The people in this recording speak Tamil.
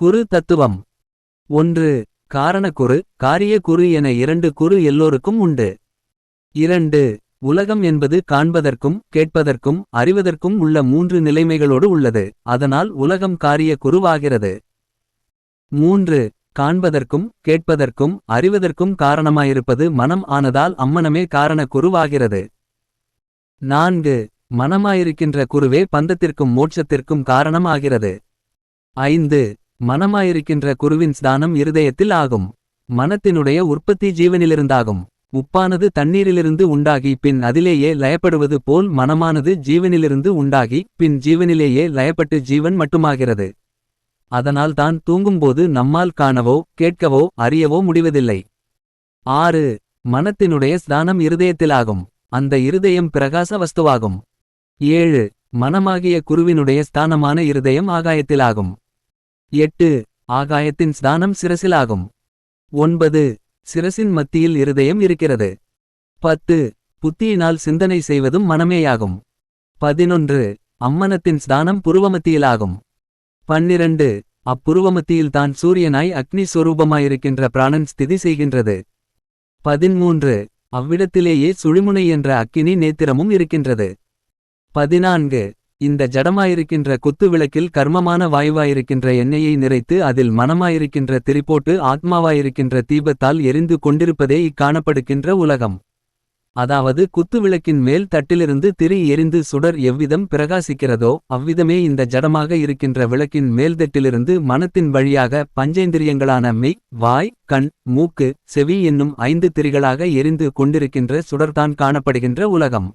குரு தத்துவம். ஒன்று காரணக்குறு காரியக்குறு என இரண்டு குறு எல்லோருக்கும் உண்டு. இரண்டு உலகம் என்பது காண்பதற்கும் கேட்பதற்கும் அறிவதற்கும் உள்ள மூன்று நிலைமைகளோடு உள்ளது. அதனால் உலகம் காரிய குருவாகிறது மூன்று காண்பதற்கும் கேட்பதற்கும் அறிவதற்கும் காரணமாயிருப்பது மனம் ஆனதால் அம்மனமே காரண குருவாகிறது நான்கு மனமாயிருக்கின்ற குருவே பந்தத்திற்கும் மோட்சத்திற்கும் காரணம் ஆகிறது ஐந்து மனமாயிருக்கின்ற குருவின் ஸ்தானம் இருதயத்தில் ஆகும். மனத்தினுடைய உற்பத்தி ஜீவனிலிருந்தாகும். உப்பானது தண்ணீரிலிருந்து உண்டாகி பின் அதிலேயே லயப்படுவது போல் மனமானது ஜீவனிலிருந்து உண்டாகி பின் ஜீவனிலேயே லயப்பட்டு ஜீவன் மட்டுமாகிறது. அதனால் தான் தூங்கும்போது நம்மால் காணவோ கேட்கவோ அறியவோ முடிவதில்லை. ஆறு. மனத்தினுடைய ஸ்தானம் இருதயத்திலாகும் அந்த இருதயம் பிரகாச வஸ்துவாகும். ஏழு. மனமாகிய குருவினுடைய ஸ்தானமான இருதயம் ஆகாயத்திலாகும் எட்டு ஆகாயத்தின் ஸ்தானம் சிரசிலாகும். ஒன்பது சிரசின் மத்தியில் இருதயம் இருக்கிறது. பத்து புத்தியினால் சிந்தனை செய்வதும் மனமேயாகும். பதினொன்று அம்மனத்தின் ஸ்தானம் புருவமத்தியிலாகும். பன்னிரண்டு அப்புருவமத்தியில்தான் சூரியனாய் அக்னி ஸ்வரூபமாயிருக்கின்ற பிராணன் ஸ்திதி செய்கின்றது. பதிமூன்று அவ்விடத்திலேயே சுழிமுனை என்ற அக்கினி நேத்திரமும் இருக்கின்றது. பதினான்கு இந்த ஜடமாயிருக்கின்ற குத்து விளக்கில் கர்மமான வாயுவாயிருக்கின்ற எண்ணெயை நிறைத்து அதில் மனமாயிருக்கின்ற திரிபோட்டு ஆத்மாவாயிருக்கின்ற தீபத்தால் எரிந்து கொண்டிருப்பதே இக்காணப்படுகின்ற உலகம். அதாவது குத்து விளக்கின் மேல் தட்டிலிருந்து திரி எரிந்து சுடர் எவ்விதம் பிரகாசிக்கிறதோ அவ்விதமே இந்த ஜடமாக இருக்கின்ற விளக்கின் மேல்தட்டிலிருந்து மனத்தின் வழியாக பஞ்சேந்திரியங்களான மெய் வாய் கண் மூக்கு செவி என்னும் ஐந்து திரிகளாக எரிந்து கொண்டிருக்கின்ற சுடர்தான் காணப்படுகின்ற உலகம்.